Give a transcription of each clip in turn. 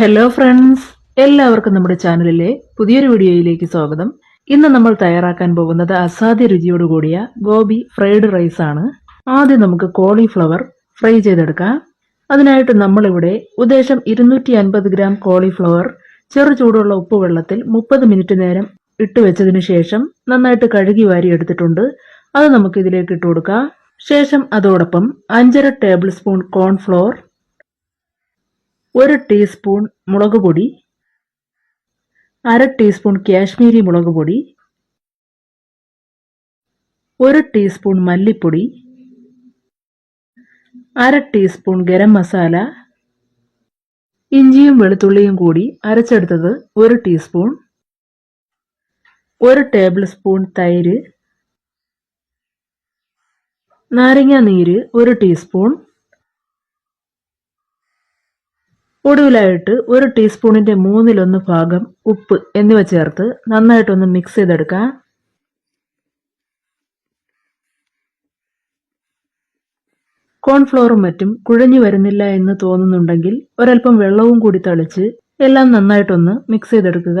Hello friends എല്ലാവർക്കും നമ്മുടെ ചാനലിലെ പുതിയൊരു വീഡിയോയിലേക്ക് സ്വാഗതം. ഇന്ന് നമ്മൾ തയ്യാറാക്കാൻ പോകുന്നത് അസാധ്യ രുചിയോടുകൂടിയ ഗോബി ഫ്രൈഡ് റൈസ് ആണ്. ആദ്യം നമുക്ക് കോളിഫ്ലവർ ഫ്രൈ ചെയ്തെടുക്കാം. അതിനായിട്ട് നമ്മളിവിടെ ഉദ്ദേശം ഇരുന്നൂറ്റി അൻപത് ഗ്രാം കോളിഫ്ലവർ ചെറു ചൂടുള്ള ഉപ്പ് വെള്ളത്തിൽ മുപ്പത് മിനിറ്റ് നേരം ഇട്ട് വെച്ചതിന് ശേഷം നന്നായിട്ട് കഴുകി വാരി എടുത്തിട്ടുണ്ട്. അത് നമുക്ക് ഇതിലേക്ക് ഇട്ട് കൊടുക്കാം. ശേഷം അതോടൊപ്പം അഞ്ചര ടേബിൾ സ്പൂൺ കോൺഫ്ലോർ ഒരു ടീസ്പൂൺ മുളക് പൊടി അര ടീസ്പൂൺ കാശ്മീരി മുളക് പൊടി ഒരു ടീസ്പൂൺ മല്ലിപ്പൊടി അര ടീസ്പൂൺ ഗരം മസാല ഇഞ്ചിയും വെളുത്തുള്ളിയും കൂടി അരച്ചെടുത്തത് ഒരു ടീസ്പൂൺ ഒരു ടേബിൾ സ്പൂൺ തൈര് നാരങ്ങ നീര് ഒരു ടീസ്പൂൺ ഒടുവിലായിട്ട് ഒരു ടീസ്പൂണിന്റെ മൂന്നിലൊന്ന് ഭാഗം ഉപ്പ് എന്നിവ ചേർത്ത് നന്നായിട്ടൊന്ന് മിക്സ് ചെയ്തെടുക്കാം. കോൺഫ്ലോറും മറ്റും കുഴഞ്ഞു വരുന്നില്ല എന്ന് തോന്നുന്നുണ്ടെങ്കിൽ ഒരൽപ്പം വെള്ളവും കൂടി തളിച്ച് എല്ലാം നന്നായിട്ടൊന്ന് മിക്സ് ചെയ്തെടുക്കുക.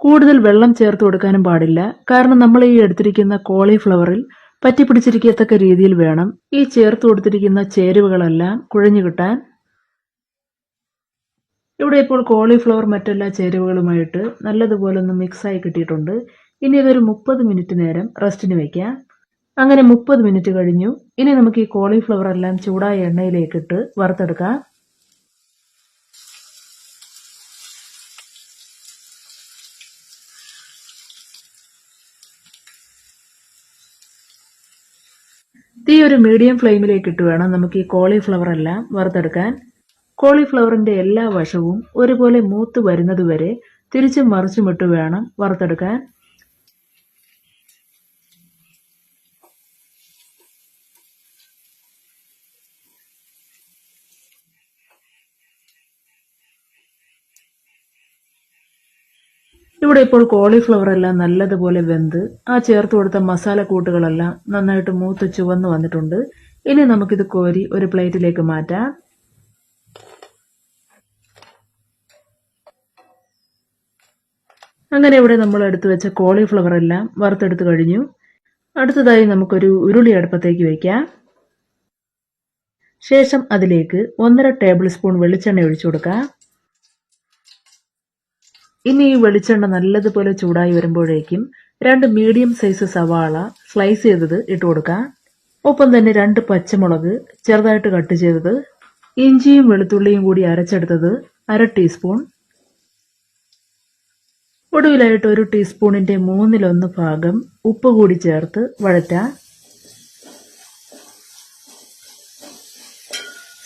കൂടുതൽ വെള്ളം ചേർത്ത് കൊടുക്കാനും പാടില്ല. കാരണം നമ്മൾ ഈ എടുത്തിരിക്കുന്ന കോളിഫ്ലവറിൽ പറ്റിപ്പിടിച്ചിരിക്കത്തക്ക രീതിയിൽ വേണം. ഈ ചേർത്ത് കൊടുത്തിരിക്കുന്ന ചേരുവകളെല്ലാം കുഴഞ്ഞു കിട്ടാൻ. ഇവിടെ ഇപ്പോൾ കോളിഫ്ലവർ മറ്റെല്ലാ ചേരുവകളുമായിട്ട് നല്ലതുപോലെ ഒന്ന് മിക്സായി കിട്ടിയിട്ടുണ്ട്. ഇനി ഇതൊരു മുപ്പത് മിനിറ്റ് നേരം റെസ്റ്റിന് വെക്കാം. അങ്ങനെ മുപ്പത് മിനിറ്റ് കഴിഞ്ഞു. ഇനി നമുക്ക് ഈ കോളിഫ്ലവർ എല്ലാം ചൂടായ എണ്ണയിലേക്കിട്ട് വറുത്തെടുക്കാം. തീ ഒരു മീഡിയം ഫ്ലെയിമിലേക്ക് ഇട്ട് വേണം നമുക്ക് ഈ കോളിഫ്ലവർ എല്ലാം വറുത്തെടുക്കാൻ. കോളിഫ്ലവറിന്റെ എല്ലാ വശവും ഒരുപോലെ മൂത്ത് വരുന്നതുവരെ തിരിച്ചും മറിച്ചുമിട്ട് വേണം വറുത്തെടുക്കാൻ. ഇവിടെ ഇപ്പോൾ കോളിഫ്ലവർ എല്ലാം നല്ലതുപോലെ വെന്ത് ആ ചേർത്ത് കൊടുത്ത മസാല കൂട്ടുകളെല്ലാം നന്നായിട്ട് മൂത്ത് ചുവന്ന് വന്നിട്ടുണ്ട്. ഇനി നമുക്കിത് കോരി ഒരു പ്ലേറ്റിലേക്ക് മാറ്റാം. അങ്ങനെ ഇവിടെ നമ്മൾ എടുത്തു വെച്ച കോളിഫ്ലവർ എല്ലാം വറുത്തെടുത്ത് കഴിഞ്ഞു. അടുത്തതായി നമുക്കൊരു ഉരുളി അടുപ്പത്തേക്ക് വയ്ക്കാം ശേഷം അതിലേക്ക് ഒന്നര ടേബിൾ സ്പൂൺ വെളിച്ചെണ്ണ ഒഴിച്ചു കൊടുക്കാം. ഇനി ഈ വെളിച്ചെണ്ണ നല്ലതുപോലെ ചൂടായി വരുമ്പോഴേക്കും രണ്ട് മീഡിയം സൈസ് സവാള സ്ലൈസ് ചെയ്തത് ഇട്ട് കൊടുക്കാം. ഒപ്പം തന്നെ രണ്ട് പച്ചമുളക് ചെറുതായിട്ട് കട്ട് ചെയ്തത്. ഇഞ്ചിയും വെളുത്തുള്ളിയും കൂടി അരച്ചെടുത്തത് അര ടീസ്പൂൺ ഒടുവിലായിട്ട് ഒരു ടീസ്പൂണിന്റെ മൂന്നിലൊന്ന് ഭാഗം ഉപ്പ് കൂടി ചേർത്ത് വഴറ്റാം.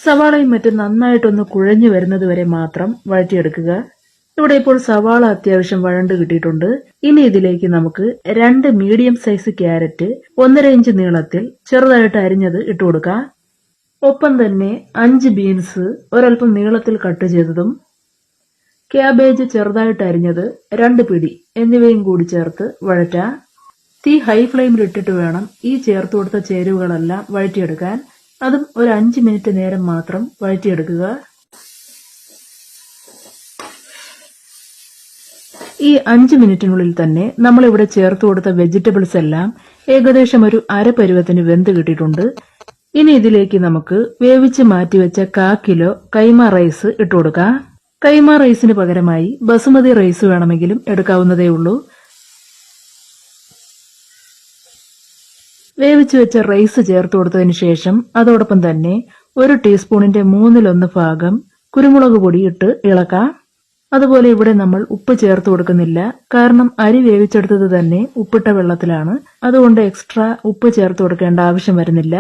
സവാളയും മറ്റും നന്നായിട്ടൊന്ന് കുഴഞ്ഞു വരുന്നത് വരെ മാത്രം വഴറ്റിയെടുക്കുക. ഇവിടെ ഇപ്പോൾ സവാള അത്യാവശ്യം വഴണ്ട് കിട്ടിയിട്ടുണ്ട്. ഇനി ഇതിലേക്ക് നമുക്ക് രണ്ട് മീഡിയം സൈസ് ക്യാരറ്റ് ഒന്നര ഇഞ്ച് നീളത്തിൽ ചെറുതായിട്ട് അരിഞ്ഞത് ഇട്ടുകൊടുക്കാം. ഒപ്പം തന്നെ അഞ്ച് ബീൻസ് ഒരൽപ്പം നീളത്തിൽ കട്ട് ചെയ്തതും ക്യാബേജ് ചെറുതായിട്ട് അരിഞ്ഞത് രണ്ട് പിടി എന്നിവയും കൂടി ചേർത്ത് വഴറ്റാം. തീ ഹൈ ഫ്ലെയിമിൽ ഇട്ടിട്ട് വേണം ഈ ചേർത്ത് കൊടുത്ത ചേരുവകളെല്ലാം വഴറ്റിയെടുക്കാൻ. അതും ഒരു അഞ്ച് മിനിറ്റ് നേരം മാത്രം വഴറ്റിയെടുക്കുക. ഈ അഞ്ച് മിനിറ്റിനുള്ളിൽ തന്നെ നമ്മളിവിടെ ചേർത്ത് കൊടുത്ത വെജിറ്റബിൾസ് എല്ലാം ഏകദേശം ഒരു അരപരുവത്തിന് വെന്ത് കിട്ടിയിട്ടുണ്ട്. ഇനി ഇതിലേക്ക് നമുക്ക് വേവിച്ച് മാറ്റിവെച്ച കാ കിലോ കൈമ റൈസ് ഇട്ട് കൊടുക്കാം. കൈമ റൈസിന് പകരമായി ബസുമതി റൈസ് വേണമെങ്കിലും എടുക്കാവുന്നതേ ഉള്ളൂ. വേവിച്ചു വെച്ച റൈസ് ചേർത്ത് കൊടുത്തതിന് ശേഷം അതോടൊപ്പം തന്നെ ഒരു ടീസ്പൂണിന്റെ മൂന്നിലൊന്ന് ഭാഗം കുരുമുളക് പൊടി ഇട്ട് ഇളക്കാം. അതുപോലെ ഇവിടെ നമ്മൾ ഉപ്പ് ചേർത്ത് കൊടുക്കുന്നില്ല. കാരണം അരി വേവിച്ചെടുത്തത് തന്നെ ഉപ്പിട്ട വെള്ളത്തിലാണ്. അതുകൊണ്ട് എക്സ്ട്രാ ഉപ്പ് ചേർത്ത് കൊടുക്കേണ്ട ആവശ്യം വരുന്നില്ല.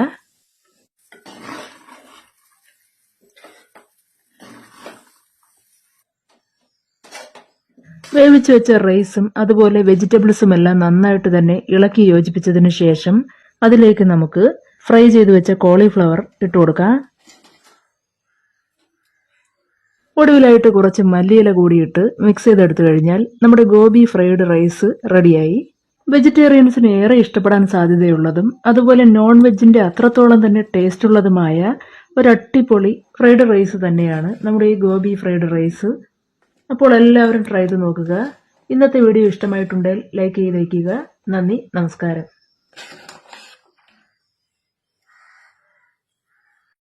വേവിച്ചു വെച്ച റൈസും അതുപോലെ വെജിറ്റബിൾസും എല്ലാം നന്നായിട്ട് തന്നെ ഇളക്കി യോജിപ്പിച്ചതിന് ശേഷം അതിലേക്ക് നമുക്ക് ഫ്രൈ ചെയ്ത് വെച്ച കോളിഫ്ലവർ ഇട്ട് കൊടുക്കാം. ഒടുവിലായിട്ട് കുറച്ച് മല്ലിയില കൂടിയിട്ട് മിക്സ് ചെയ്തെടുത്തു കഴിഞ്ഞാൽ നമ്മുടെ ഗോബി ഫ്രൈഡ് റൈസ് റെഡിയായി വെജിറ്റേറിയൻസിന് ഏറെ ഇഷ്ടപ്പെടാൻ സാധ്യതയുള്ളതും അതുപോലെ നോൺ വെജിന്റെ അത്രത്തോളം തന്നെ ടേസ്റ്റ് ഉള്ളതുമായ ഒരു അട്ടിപ്പൊളി ഫ്രൈഡ് റൈസ് തന്നെയാണ് നമ്മുടെ ഈ ഗോബി ഫ്രൈഡ് റൈസ് അപ്പോൾ എല്ലാവരും ട്രൈ ചെയ്ത് നോക്കുക. ഇന്നത്തെ വീഡിയോ ഇഷ്ടമായിട്ടുണ്ടെങ്കിൽ ലൈക്ക് ചെയ്തേക്കുക നന്ദി നമസ്കാരം.